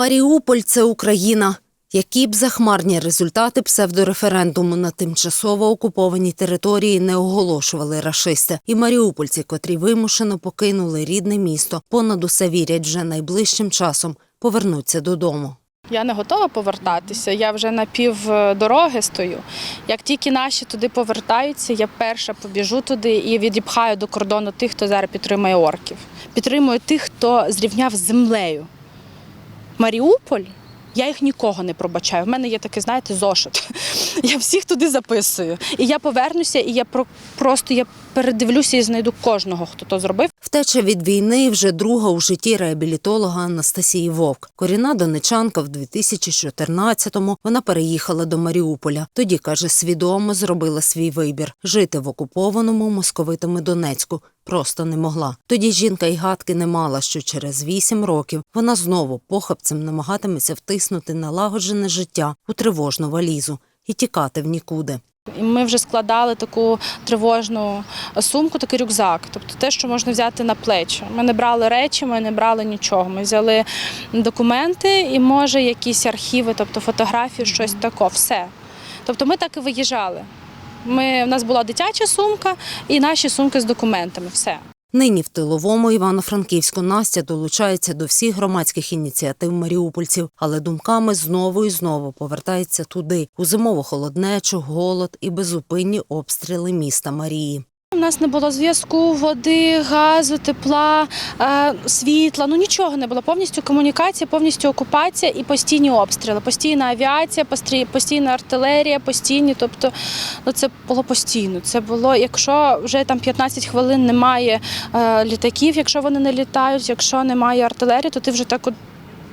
Маріуполь це Україна. Які б захмарні результати псевдореферендуму на тимчасово окупованій території не оголошували рашисти, і маріупольці, котрі вимушено покинули рідне місто, понад усе вірять вже найближчим часом повернуться додому. Я не готова повертатися. Я вже на пів дороги стою. Як тільки наші туди повертаються, я перша побіжу туди і відіпхаю до кордону тих, хто зараз підтримує орків. Підтримую тих, хто зрівняв з землею. Маріуполь. Я їх нікого не пробачаю. В мене є такий, знаєте, зошит. Я всіх туди записую. І я повернуся, і я про- просто я передивлюся і знайду кожного, хто то зробив. Втеча від війни вже друга у житті реабілітолога Анастасії Вовк. Корінна донечанка в 2014-му вона переїхала до Маріуполя. Тоді, каже, свідомо зробила свій вибір. Жити в окупованому московитами Донецьку просто не могла. Тоді жінка й гадки не мала, що через вісім років вона знову похабцем намагатиметься втиснути налагоджене життя у тривожну валізу і тікати в нікуди. І ми вже складали таку тривожну сумку, такий рюкзак, тобто те, що можна взяти на плечі. Ми не брали речі, ми не брали нічого. Ми взяли документи і, може, якісь архіви, тобто фотографії, щось таке, все. Тобто ми так і виїжджали. Ми, у нас була дитяча сумка і наші сумки з документами. Все. Нині в тиловому Івано-Франківську Настя долучається до всіх громадських ініціатив маріупольців, але думками знову і знову повертається туди, у зимову холоднечу, голод і безупинні обстріли міста Марії. Нас не було зв'язку, води, газу, тепла, е, світла. Ну нічого не було. Повністю комунікація, повністю окупація і постійні обстріли. Постійна авіація, постійна артилерія, постійні. Тобто, ну це було постійно. Це було, якщо вже там 15 хвилин немає е, літаків, якщо вони не літають, якщо немає артилерії, то ти вже так от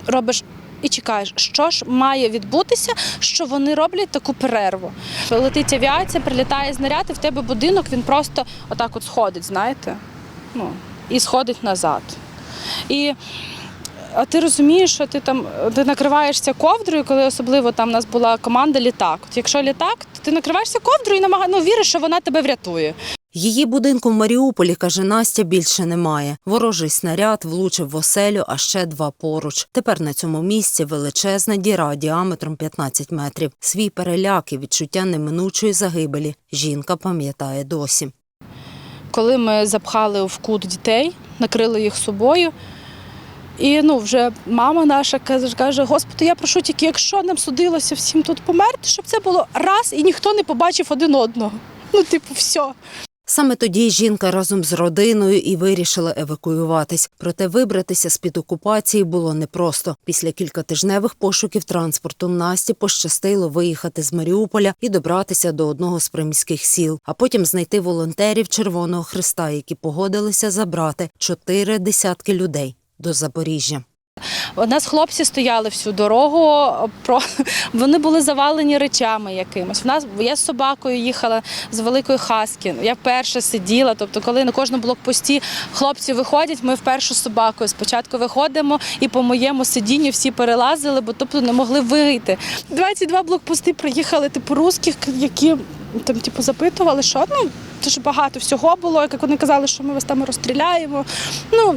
робиш. І чекаєш, що ж має відбутися, що вони роблять таку перерву. Летить авіація, прилітає знаряд, і в тебе будинок він просто отак от сходить, знаєте? Ну, і сходить назад. І а ти розумієш, що ти там ти накриваєшся ковдрою, коли особливо там у нас була команда літак. От якщо літак, то ти накриваєшся ковдрою і намага... ну, віриш, що вона тебе врятує. Її будинку в Маріуполі, каже Настя, більше немає. Ворожий снаряд влучив в оселю, а ще два поруч. Тепер на цьому місці величезна діра діаметром 15 метрів. Свій переляк і відчуття неминучої загибелі жінка пам'ятає досі. коли ми запхали в кут дітей, накрили їх собою. І ну, вже мама наша каже, Господи, я прошу тільки, якщо нам судилося всім тут померти, щоб це було раз і ніхто не побачив один одного. Ну, типу, все. Саме тоді жінка разом з родиною і вирішила евакуюватись. Проте вибратися з-під окупації було непросто. Після кількатижневих пошуків транспорту Насті пощастило виїхати з Маріуполя і добратися до одного з приміських сіл, а потім знайти волонтерів Червоного Христа, які погодилися забрати чотири десятки людей до Запоріжжя. У нас хлопці стояли всю дорогу, вони були завалені речами якимось. В нас я з собакою їхала з великої хаски. Я вперше сиділа. Тобто, коли на кожному блокпості хлопці виходять, ми вперше з собакою. Спочатку виходимо і по моєму сидінню всі перелазили, бо тобто не могли вийти. 22 блокпости приїхали, типу русських, які там типу запитували, що ну дуже багато всього було. Як вони казали, що ми вас там розстріляємо. Ну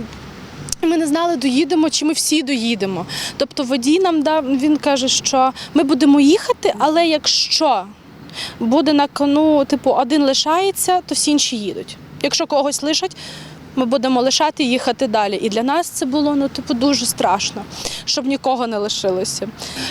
ми не знали, доїдемо чи ми всі доїдемо. Тобто водій нам дав, він каже, що ми будемо їхати, але якщо буде на кону, типу, один лишається, то всі інші їдуть. Якщо когось лишать, ми будемо лишати їхати далі. І для нас це було ну, типу, дуже страшно, щоб нікого не лишилося.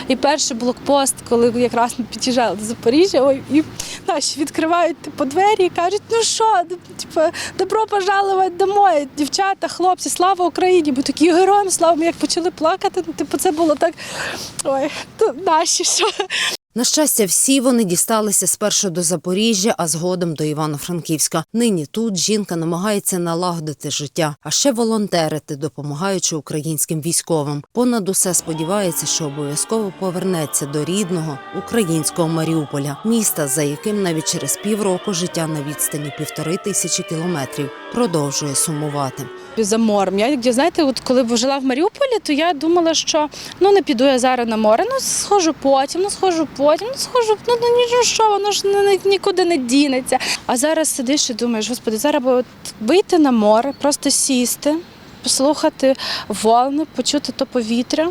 І перший блокпост, коли якраз ми під'їжджали до Запоріжжя, ой, і наші відкривають типу, двері і кажуть, ну що, типу, добро пожаловать домой, дівчата, хлопці, слава Україні! Ми такі героям слава, ми як почали плакати, ну, типу, це було так. Ой, то наші що. На щастя, всі вони дісталися спершу до Запоріжжя, а згодом до Івано-Франківська. Нині тут жінка намагається налагодити життя, а ще волонтерити, допомагаючи українським військовим. Понад усе сподівається, що обов'язково повернеться до рідного українського Маріуполя, міста, за яким навіть через півроку життя на відстані півтори тисячі кілометрів продовжує сумувати. за морем. Я як знаєте, от коли б жила в Маріуполі, то я думала, що ну не піду я зараз на море, ну схожу потім, ну схожу потім, ну схожу, ну, ну ні, ну що, воно ж ні- ні- нікуди не дінеться. А зараз сидиш і думаєш, господи, зараз би от вийти на море, просто сісти, послухати волни, почути то повітря.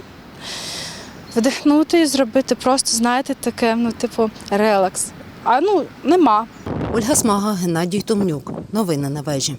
вдихнути і зробити просто, знаєте, таке, ну, типу, релакс. А ну, нема. Ольга Смага, Геннадій Томнюк. Новини на вежі.